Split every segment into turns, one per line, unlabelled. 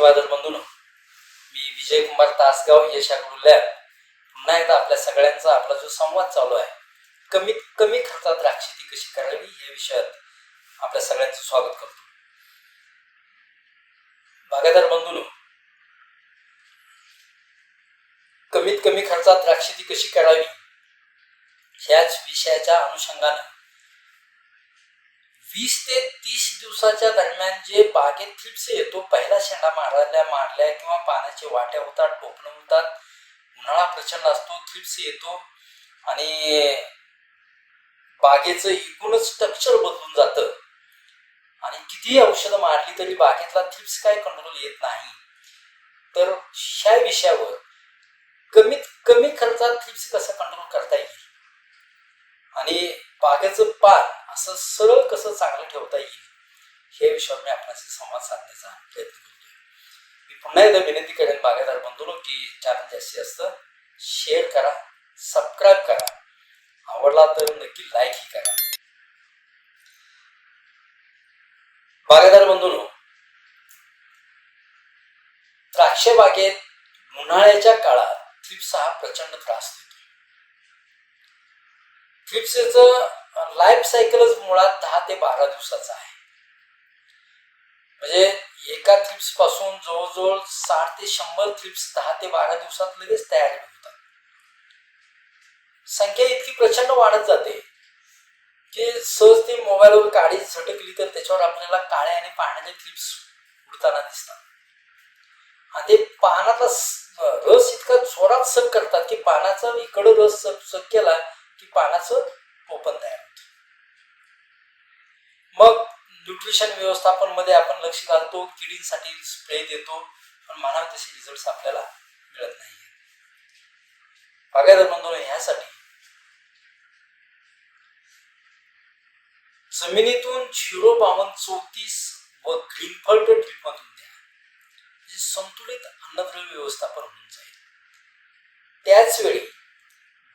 द्राक्षवादक बंधून मी विजय कुमार तासगाव यशा लॅब. पुन्हा एकदा आपल्या सगळ्यांचा आपला जो संवाद चालू आहे कमीत कमी खर्चात द्राक्षेती कशी करावी या विषयात आपल्या सगळ्यांचं स्वागत करतो. बागायतदार बंधून कमीत कमी खर्चात द्राक्षेती कशी करावी? ह्याच विषयाच्या अनुषंगानं वीस ते तीस दिवसाच्या दरम्यान जे बागेत थ्रिप्स येतो पहिला शेंडा मारल्या मारल्या किंवा पाण्याचे वाट्या होतात टोपणं होतात उन्हाळा प्रचंड असतो थ्रिप्स येतो आणि बागेचं एकूणच स्ट्रक्चर बदलून जातं. आणि कितीही औषधं मारली तरी बागेतला थिप्स काय कंट्रोल येत नाही. तर ह्या विषयावर कमीत कमी खर्चात थिप्स कसं कंट्रोल करता येईल? आणि बागेचं पान असं सरळ कसं चांगलं ठेवता येईल हे विषयावर मी आपल्याशी संवाद साधण्याचा प्रयत्न करतोय. मी पुन्हा एकदा विनंती करेन बागायदार बंधूंनो की चॅनल जास्तीत जास्त शेअर करा सबस्क्राईब करा. आवडला तर नक्की लाईकही करा. बागायदार बंधूंनो द्राक्ष बागेत उन्हाळ्याच्या काळात थ्रिप्स हा प्रचंड त्रास देतो. थ्रिप्सचं लाईफ सायकलच मुळात दहा ते बारा दिवसाचा आहे. म्हणजे एका थ्रिप्सपासून जवळजवळ साठ ते शंभर थ्रिप्स दहा ते बारा दिवसात लगेच तयार होतात. संख्या इतकी प्रचंड वाढत जाते की सहज ती मोबाईलवर काळी झटकली तर त्याच्यावर आपल्याला काळ्या आणि पाण्याचे थ्रिप्स उडताना दिसतात. आणि ते पानातला रस इतका जोरात सक करतात की पानाचा इकडं रस सक सक केला की पानाचं टोपण तयार होतं. मग न्यूट्रिशन व्यवस्थापनमध्ये आपण लक्ष घालतो किडींसाठी स्प्रे देतो पण म्हणावे तसे रिझल्ट आपल्याला मिळत नाही बागायदार बंधू ह्यासाठी जमिनीतून झिरो बावन चौतीस व ग्रीनफल्ट ट्रीटमधून द्या. संतुलित अन्नद्रव्य व्यवस्थापन होऊन जाईल. त्याच वेळी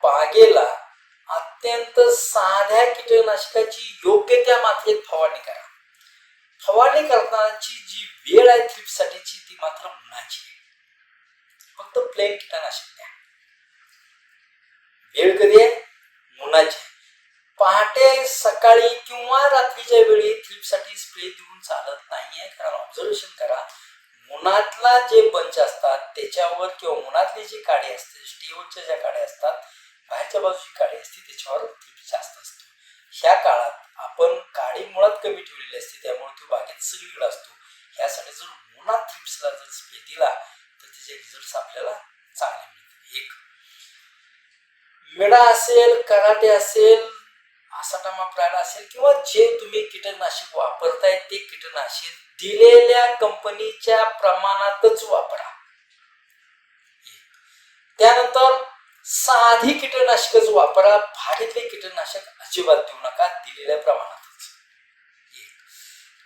बागेला अत्यंत साध्या कीटकनाशकाची योग्य त्या मात्रेत फवारणी करा. फवारणी करतानाची जी वेळ आहे थ्रिपसाठीची ती मात्र उन्हाची फक्त प्लेन कीटकनाशक द्या. वेळ कधी आहे? उन्हाची पहाटे सकाळी किंवा रात्रीच्या वेळी थ्रिपसाठी स्प्रे देऊन चालत नाहीये. कारण ऑब्झर्वेशन करा उन्हातला जे पंच असतात त्याच्यावर किंवा उन्हातली जी काडी असते स्टेवरच्या ज्या काड्या असतात बाहेरच्या बाजूची काडी असते त्याच्यावर जास्त असतो. ह्या काळात आपण काडी मुळात कमी ठेवलेली असते त्यामुळे तो बागेत सगळीकडे असतो. ह्यासाठी जर मुळात थ्रिप्सला जर स्प्रे दिला तर त्याचे रिझल्ट आपल्याला चांगले मिळतील. एक. मेडा असेल कराटे असेल आसाटामा प्राण असेल किंवा जे तुम्ही कीटकनाशक वापरताय ते कीटकनाशक दिलेल्या कंपनीच्या प्रमाणातच वापरा त्यानंतर साधी कीटकनाशकच वापरा. भारीतले कीटकनाशक अजिबात देऊ नका. दिलेल्या प्रमाणातच.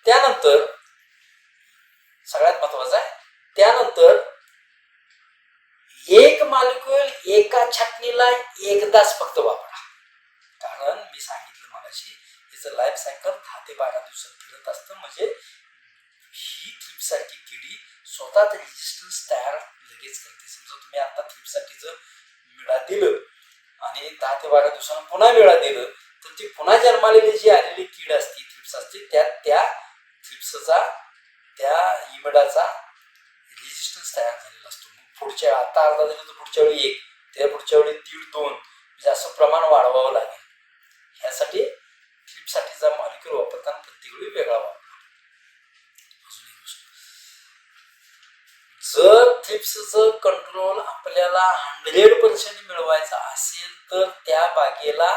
त्यानंतर सगळ्यात महत्वाचं आहे. त्यानंतर एक मालिक्युल एका छाटणीला एकदाच फक्त वापरा. कारण मी सांगितलं मगाशी याचं लाईफ सायकल दहा ते बारा दिवसात फिरत असतं. म्हणजे ही थ्रिपसारखी किडी स्वतः रेजिस्टन्स तयार लगेच करते. समजा तुम्ही आता थ्रीपसाठी जर मिळा दिलं. आणि दहा ते बारा दिवसानं पुन्हा मिळा दिलं. तर ती पुन्हा जन्मालेली जी आलेली कीड असते थ्रिप्स असते त्या त्या थ्रिप्सचा त्या इमिडाचा रेजिस्टन्स तयार झालेला असतो. मग पुढच्या आता अर्धा दिलं तर पुढच्या वेळी एक त्या पुढच्या वेळी दीड दोन म्हणजे असं प्रमाण वाढवावं लागेल. ह्यासाठी थ्रिपसाठीचा मॉलिक्युल वापरताना प्रत्येक वेळी वेगळा वापरा अजून एक गोष्ट जर कंट्रोल आपल्याला हंड्रेड पर्सेंट मिळवायचा असेल तर त्या बागेला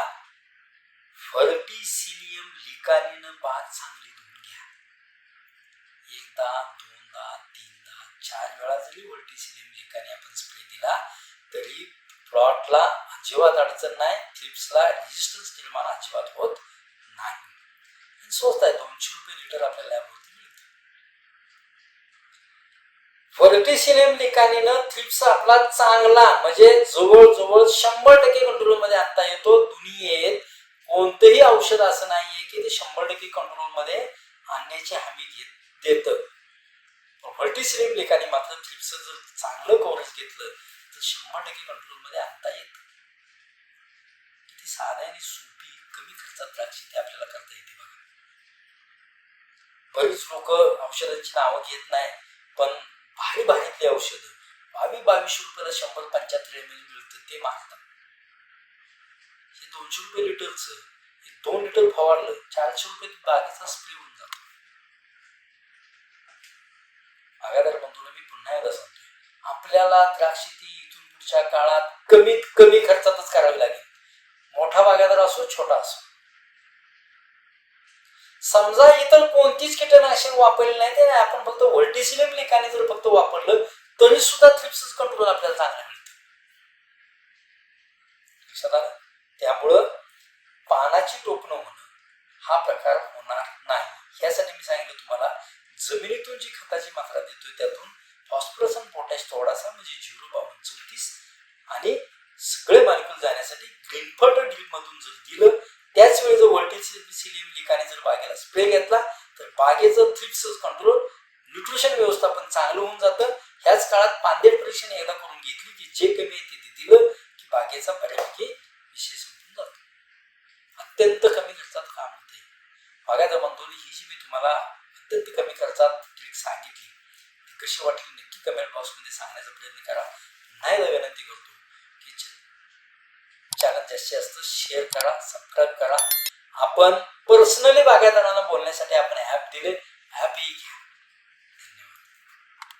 फर्टिसिलियम लिकानीनं बाग चांगली धुवून घ्या. एकदा दोनदा तीनदा चार वेळा जरी वर्टिसिलियम लिकानी आपण स्प्रे दिला तरी प्लॉटला अजिबात अडचण नाही थ्रिप्सला रेजिस्टन्स निर्माण अजिबात होत नाही. स्वस्त आहे दोनशे रुपये लिटर आपल्या लॅबवरती मिळतं फर्टिसिलियम लिकानीनं थ्रिप्स आपला चांगला म्हणजे जवळजवळ शंभर टक्के कंट्रोलमध्ये आणता येतो. दुनियेत कोणतंही औषध असं नाहीये की ते शंभर टक्के कंट्रोलमध्ये आणण्याची हमी घेत देत. व्हर्टिसिलियम लेखाने मात्र थ्रिप्सचं जर चांगलं कव्हरेज घेतलं तर शंभर टक्के कंट्रोलमध्ये आणता येतं. किती साध्या आणि सोपी कमी खर्चात द्राक्ष ते आपल्याला करता येते बघा. बरीच लोक औषधांची नावं घेत नाही पण भारी भारीतली औषधं. बावीस बावीसशे रुपयाला शंभर पंच्याहत्तर एम एल मिळतं ते मागतात. हे दोनशे रुपये लिटरचं हे दोन लिटर फवारलं चारशे रुपये बागेचा स्प्रे होऊन जातो. बागायदार बंधूला मी पुन्हा एकदा सांगतोय आपल्याला द्राक्ष ती इथून पुढच्या काळात कमीत कमी खर्चातच करावी लागेल. मोठा बागायदार असो छोटा असो. समजा इतर कोणतीच कीटकनाशक वापरली नाही ते आपण फक्त व्होल्टिसिलियम लिकाने जर फक्त वापरलं तरी सुद्धा थ्रिप्स कंट्रोल आपल्याला चांगला मिळतं. लक्षात आलं? त्यामुळं पानाची टोपणं होणं हा प्रकार होणार नाही. यासाठी मी सांगितलं तुम्हाला जमिनीतून जी खताची मात्रा देतोय त्यातून फॉस्फरस आणि पोटॅश थोडासा म्हणजे झिरो बावन चौतीस आणि सगळे मालिक्यूल जाण्यासाठी ग्रीनफर्ट ड्रीप मधून जर दिलं त्याच वेळी जर व्होल्टेसिलियम लिकाने जर बागेला स्प्रे घेतला तर बागेचं कंट्रोल न्यूट्रिशन व्यवस्थापन चांगलं होऊन जातं. ह्याच काळात पांदेड परीक्षण एकदा करून घेतली की जे कमी आहे ते दिलं की बागेचा बऱ्यापैकी विषय संपून जातो. अत्यंत कमी खर्चात काम होते. बागायचा म्हणतो ही जी मी तुम्हाला अत्यंत कमी खर्चात ट्रिक सांगितली ती कशी वाटली नक्की कमेंट बॉक्समध्ये सांगण्याचा प्रयत्न करा. नाही एकदा विनंती करतो की चॅनल जास्तीत जास्त शेअर करा सबस्क्राईब करा. आपण पर्सनली बागायदारांना बोलण्यासाठी आपण ॲप दिले. ॲप ही